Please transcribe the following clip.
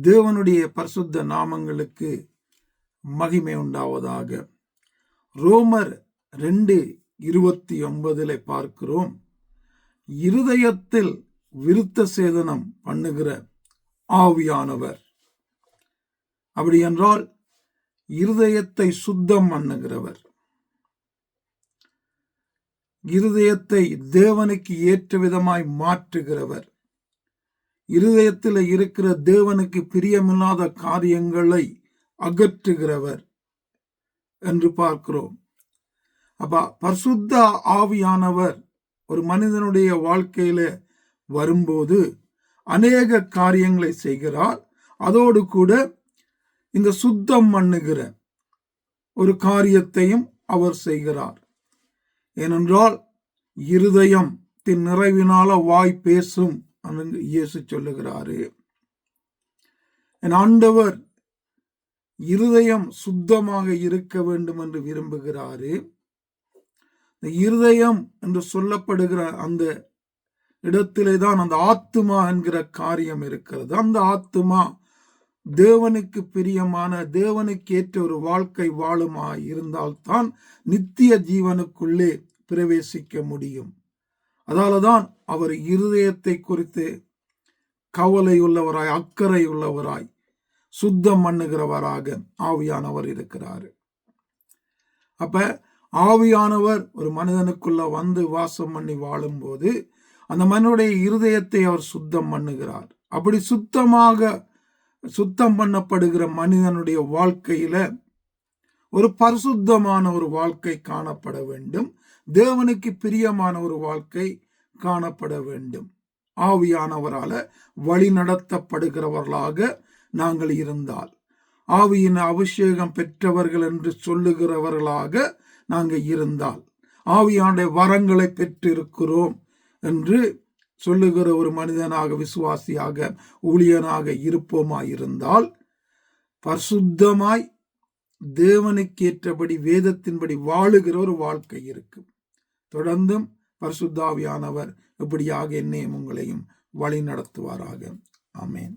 தேவனுடைய பரிசுத்த நாமங்களுக்கு மகிமை உண்டாவதாக. ரோமர் ரெண்டு இருபத்தி ஒன்பதில் பார்க்கிறோம். இருதயத்தில் விருத்த சேதனம் பண்ணுகிற ஆவியானவர். அப்படி என்றால் இருதயத்தை சுத்தம் பண்ணுகிறவர். இருதயத்தை தேவனுக்கு ஏற்ற விதமாய் மாற்றுகிறவர். இருதயத்தில் இருக்கிற தேவனுக்கு பிரியமில்லாத காரியங்களை அகற்றுகிறவர் என்று பார்க்கிறோம். அப்ப பரிசுத்த ஆவியானவர் ஒரு மனிதனுடைய வாழ்க்கையில வரும்போது அநேக காரியங்களை செய்கிறார். அதோடு கூட இந்த சுத்தம் பண்ணுகிற ஒரு காரியத்தையும் அவர் செய்கிறார். ஏனென்றால் இருதயத்தின் நிறைவினால வாய் பேசும் இயேசு சொல்லுகிறாரு. என் ஆண்டவர் இருதயம் சுத்தமாக இருக்க வேண்டும் என்று விரும்புகிறாரு. இந்த இருதயம் என்று சொல்லப்படுகிற அந்த இடத்திலே தான் அந்த ஆத்துமா என்கிற காரியம் இருக்கிறது. அந்த ஆத்துமா தேவனுக்கு பிரியமான தேவனுக்கு ஏற்ற ஒரு வாழ்க்கை வாழுமா இருந்தால்தான் நித்திய ஜீவனுக்குள்ளே பிரவேசிக்க முடியும். அதாலதான் அவர் இருதயத்தை குறித்து கவலை உள்ளவராய் அக்கறை உள்ளவராய் சுத்தம் பண்ணுகிறவராக ஆவியானவர் இருக்கிறார். அப்ப ஆவியானவர் ஒரு மனிதனுக்குள்ள வந்து வாசம் பண்ணி வாழும்போது அந்த மனுடைய இருதயத்தை அவர் சுத்தம் பண்ணுகிறார். அப்படி சுத்தமாக சுத்தம் பண்ணப்படுகிற மனிதனுடைய வாழ்க்கையில ஒரு பரிசுத்தமான ஒரு வாழ்க்கை காணப்பட வேண்டும். தேவனுக்கு பிரியமான ஒரு வாழ்க்கை காணப்பட வேண்டும். ஆவியானவரால வழி நடத்தப்படுகிறவர்களாக நாங்கள் இருந்தால் ஆவியின் அபிஷேகம் பெற்றவர்கள் என்று சொல்லுகிறவர்களாக நாங்கள் இருந்தால் ஆவியானுடைய வரங்களை பெற்றிருக்கிறோம் என்று சொல்லுகிற ஒரு மனிதனாக விசுவாசியாக ஊழியனாக இருப்போமாயிருந்தால் பரிசுத்தமாய் தேவனுக்கேற்றபடி வேதத்தின்படி வாழுகிற ஒரு வாழ்க்கை இருக்கும். தொடர்ந்தும் பரிசுத்தாவியானவர் இப்படியாக என்னையும் உங்களையும் வழி நடத்துவாராக அமேன்